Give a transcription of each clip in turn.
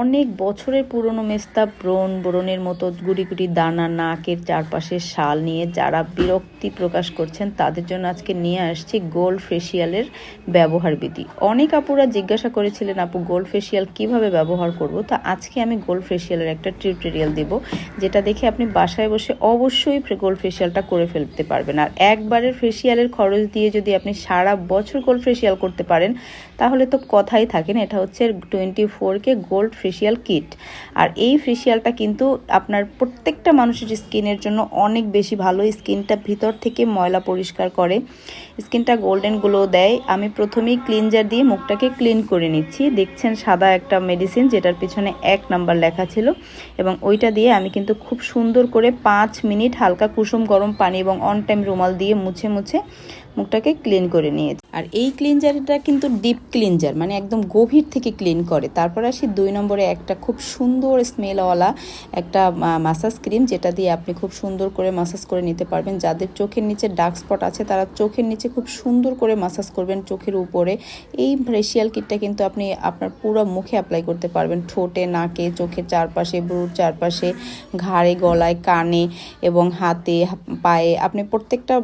অনেক বছরের পুরনো মেস্তা ব্রণ ব্রণের মতো গুড়ি গুড়ি দানা নাকের চারপাশে শাল নিয়ে যারা বিরক্তি প্রকাশ করছেন, তাদের জন্য আজকে নিয়ে আসছি গোল্ড ফেসিয়ালের ব্যবহার বিধি। অনেক আপুরা জিজ্ঞাসা করেছিলেন, আপু গোল্ড ফেসিয়াল কীভাবে ব্যবহার করব? তো আজকে আমি গোল্ড ফেসিয়ালের একটা টিউটোরিয়াল দেব, যেটা দেখে আপনি বাসায় বসে অবশ্যই গোল্ড ফেসিয়ালটা করে ফেলতে পারবেন। আর একবারের ফেসিয়ালের খরচ দিয়ে যদি আপনি সারা বছর গোল্ড ফেসিয়াল করতে পারেন তাহলে তো কথাই থাকে না, এটা হচ্ছে twenty four K gold facial kit আর এই ফেসিয়ালটা কিন্তু আপনার প্রত্যেকটা মানুষের স্কিনের জন্য অনেক বেশি ভালো। স্কিনটা ভিতর থেকে ময়লা পরিষ্কার করে। স্কিনটা গোল্ডেন গ্লো দেয়। আমি প্রথমেই ক্লিনজার দিয়ে মুখটাকে ক্লিন করে নিচ্ছি। দেখছেন সাদা একটা মেডিসিন যেটার পিছনে এক নাম্বার লেখা ছিল। এবং ওইটা দিয়ে আমি কিন্তু খুব সুন্দর করে পাঁচ মিনিট হালকা কুসুম গরম পানি এবং অন টাইম রুমাল দিয়ে মুছে মুছে মুখটাকে ক্লিন করে নিয়েছি। আর এই ক্লিনজারটা কিন্তু ডিপ ক্লিনজার মানে একদম গভীর থেকে ক্লিন করে। তারপর আসি দুই নম্বরে একটা খুব সুন্দর স্মেলওয়ালা একটা মাসাজ ক্রিম যেটা দিয়ে আপনি খুব সুন্দর করে মাসাজ করে নিতে পারবেন। যাদের চোখের নিচে ডার্ক স্পট আছে, তারা চোখের নিচে খুব সুন্দর করে মাসাজ করবেন চোখের উপরে। এই ফেসিয়াল কিটটা কিন্তু আপনি আপনার পুরো মুখে অ্যাপ্লাই করতে পারবেন। ঠোঁটে, নাকে, চোখের চারপাশে ব্রুর চারপাশে, ঘাড়ে, গলায়, কানে এবং হাতে, পায়ে। আপনি প্রত্যেকটা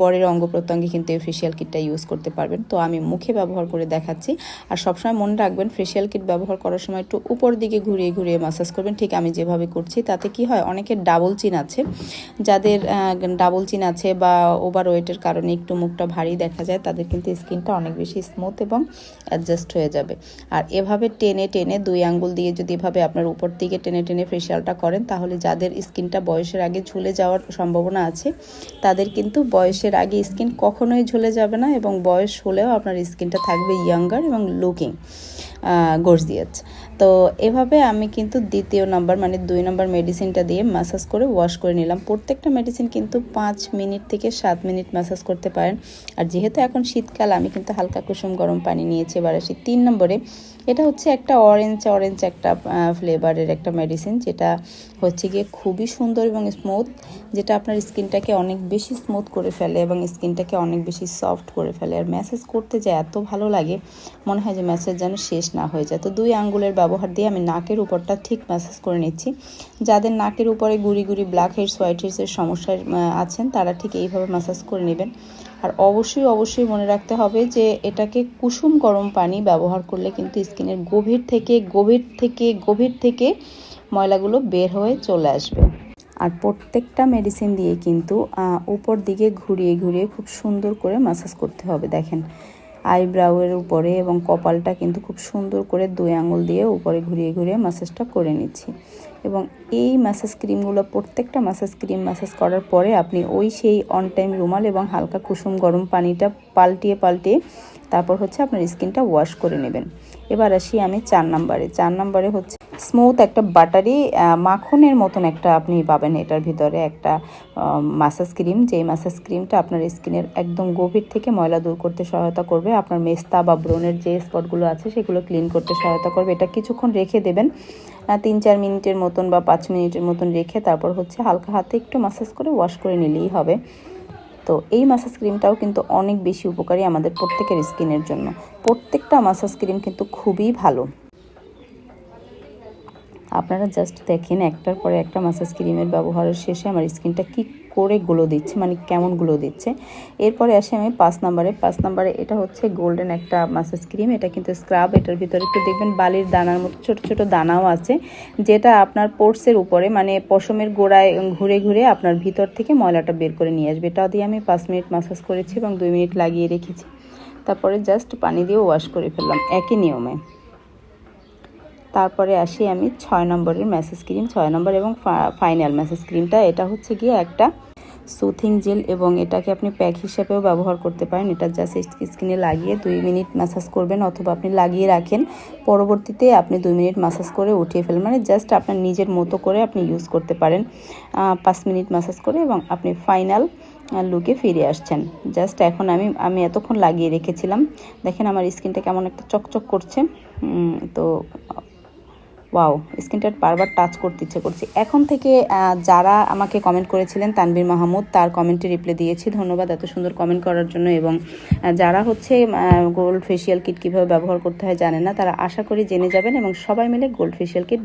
বরের অঙ্গ প্রত্যঙ্গে কিন্তু এই ফেসিয়াল কিটটা ইউজ করতে পারবেন। তো আমি মুখে ব্যবহার করে দেখাচ্ছি। আর সবসময় মনে রাখবেন ফেসিয়াল কিট ব্যবহার করার সময় একটু উপর দিকে ঘুরিয়ে ঘুরিয়ে মাসাজ করবেন। ঠিক আমি যেভাবে করছি, তাতে কি হয়, অনেকের ডাবল চিন আছে। যাদের ডাবল চিন আছে বা ওভার ওয়েটের কারণে একটু মুখটা ভারী দেখা যায়, তাদের কিন্তু স্কিনটা অনেক বেশি স্মুথ এবং অ্যাডজাস্ট হয়ে যাবে। আর এভাবে টেনে টেনে দুই আঙ্গুল দিয়ে যদি এভাবে আপনার উপর দিকে টেনে টেনে ফেসিয়ালটা করেন, তাহলে যাদের স্কিনটা বয়সের আগে ঝুলে যাওয়ার সম্ভাবনা আছে, তাদের কিন্তু বয়সের আগে স্কিন কখনোই ঝুলে যাবে না এবং বয়স হলেও আপনার স্কিনটা থাকবে ইয়াঙ্গার এবং লুকিং গর্জিয়াস তো এভাবে আমি কিন্তু দ্বিতীয় নাম্বার মানে দুই নাম্বার মেডিসিনটা দিয়ে ম্যাসাজ করে ওয়াশ করে নিলাম। প্রত্যেকটা মেডিসিন কিন্তু পাঁচ মিনিট থেকে সাত মিনিট ম্যাসাজ করতে পারেন। আর যেহেতু এখন শীতকাল, আমি কিন্তু হালকা কুসুম গরম পানি নিয়েছি এবার আসি তিন নম্বরে। এটা হচ্ছে একটা অরেঞ্জ অরেঞ্জ একটা ফ্লেভারের একটা মেডিসিন যেটা হচ্ছে গিয়ে খুবই সুন্দর এবং স্মুথ যেটা আপনার স্কিনটাকে অনেক বেশি স্মুথ করে ফেলে এবং স্কিনটাকে অনেক বেশি সফট করে ফেলে। আর ম্যাসেজ করতে যে এত ভালো লাগে, মনে হয় যে ম্যাসেজ যেন শেষ না হয়ে যায়। তো দুই আঙ্গুলের ব্যবহার দিয়ে আমি নাকের উপরটা ঠিক ম্যাসেজ করে নিচ্ছি। যাদের নাকের উপরে গুড়ি গুড়ি ব্ল্যাক হেডস হোয়াইট হেডসের সমস্যায় আছেন, তারা ঠিক এইভাবে ম্যাসাজ করে নেবেন। আর অবশ্যই অবশ্যই মনে রাখতে হবে যে এটাকে কুসুম গরম পানি ব্যবহার করলে কিন্তু স্কিনের গভীর থেকে গভীর থেকে গভীর থেকে ময়লাগুলো বের হয়ে চলে আসবে। আর প্রত্যেকটা মেডিসিন দিয়ে কিন্তু উপর দিকে ঘুরিয়ে ঘুরিয়ে খুব সুন্দর করে মাসাজ করতে হবে, দেখেন। আইব্রাউয়ের উপরে এবং কপালটা কিন্তু খুব সুন্দর করে দুই আঙুল দিয়ে উপরে ঘুরিয়ে ঘুরিয়ে ম্যাসাজটা করে নিচ্ছি। এবং এই ম্যাসাজ ক্রিমগুলো প্রত্যেকটা ম্যাসাজ ক্রিম ম্যাসাজ করার পরে আপনি ওই সেই অন টাইম রুমাল এবং হালকা কুসুম গরম পানিটা পাল্টিয়ে পাল্টিয়ে তারপর হচ্ছে আপনার স্কিনটা ওয়াশ করে নেবেন। এবার আসি আমি চার নাম্বারে। চার নাম্বারে হচ্ছে স্মুথ একটা বাটারি মাখনের মতন একটা আপনি পাবেন এটার ভিতরে একটা মাসাজ ক্রিম যেই মাসাজ ক্রিমটা আপনার স্কিনের একদম গভীর থেকে ময়লা দূর করতে সহায়তা করবে, আপনার মেস্তা বা ব্রণের যে স্পটগুলো আছে সেগুলো ক্লিন করতে সহায়তা করবে। এটা কিছুক্ষণ রেখে দেবেন তিন চার মিনিটের মতন বা পাঁচ মিনিটের মতন রেখে তারপর হচ্ছে হালকা হাতে একটু মাসাজ করে ওয়াশ করে নিলেই হবে। তো এই মাসাজ ক্রিমটাও কিন্তু অনেক বেশি উপকারী আমাদের প্রত্যেকের স্কিনের জন্য। প্রত্যেকটা মাসাজ ক্রিম কিন্তু খুবই ভালো। আপনারা জাস্ট দেখেন একটার পরে একটা মাসাজ ক্রিমের ব্যবহারের শেষে আমার স্কিনটা কি করে গুলো দিচ্ছে মানে কেমনগুলো দিচ্ছে। এরপরে আসে আমি পাঁচ নাম্বারে। পাঁচ নাম্বারে এটা হচ্ছে গোল্ডেন একটা মাসাজ ক্রিম এটা কিন্তু স্ক্রাব এটার ভিতরে একটু দেখবেন বালির দানার মতো ছোট ছোট দানাও আছে, যেটা আপনার পোর্সের উপরে মানে পশমের গোড়ায় ঘুরে ঘুরে আপনার ভিতর থেকে ময়লাটা বের করে নিয়ে আসবে। এটা দিয়ে আমি পাঁচ মিনিট মাসাজ করেছি এবং দুই মিনিট লাগিয়ে রেখেছি। তারপরে জাস্ট পানি দিয়ে ওয়াশ করে ফেললাম, একই নিয়মে। তারপরে আসি আমি ছয় নম্বরের ম্যাসেজ ক্রিম, ছয় নম্বর এবং ফাইনাল ম্যাসেজ ক্রিমটা। এটা হচ্ছে গিয়ে একটা সুথিং জেল এবং এটাকে আপনি প্যাক হিসাবেও ব্যবহার করতে পারেন। এটা জাস্ট স্কিনে লাগিয়ে দুই মিনিট ম্যাসাজ করবেন অথবা আপনি লাগিয়ে রাখেন। পরবর্তীতে আপনি দুই মিনিট ম্যাসাজ করে উঠিয়ে ফেলেন মানে জাস্ট আপনার নিজের মতো করে আপনি ইউজ করতে পারেন। পাঁচ মিনিট ম্যাসাজ করে এবং আপনি ফাইনাল লুকে ফিরে আসছেন। জাস্ট এখন আমি আমি এতক্ষণ লাগিয়ে রেখেছিলাম। দেখেন আমার স্কিনটা কেমন একটা চকচক করছে। তো ওয়াও স্কিনটা বারবার টাচ করতে ইচ্ছে করছে। এখন থেকে যারা আমাকে কমেন্ট করেছিলেন তানবীর মাহমুদ, তার কমেন্টে রিপ্লাই দিয়েছি। ধন্যবাদ এত সুন্দর কমেন্ট করার জন্য এবং যারা হচ্ছে গোল্ড ফেসিয়াল কিট কীভাবে ব্যবহার করতে হয় জানে না, তারা আশা করি জেনে যাবেন এবং সবাই মিলে গোল্ড ফেসিয়াল কিট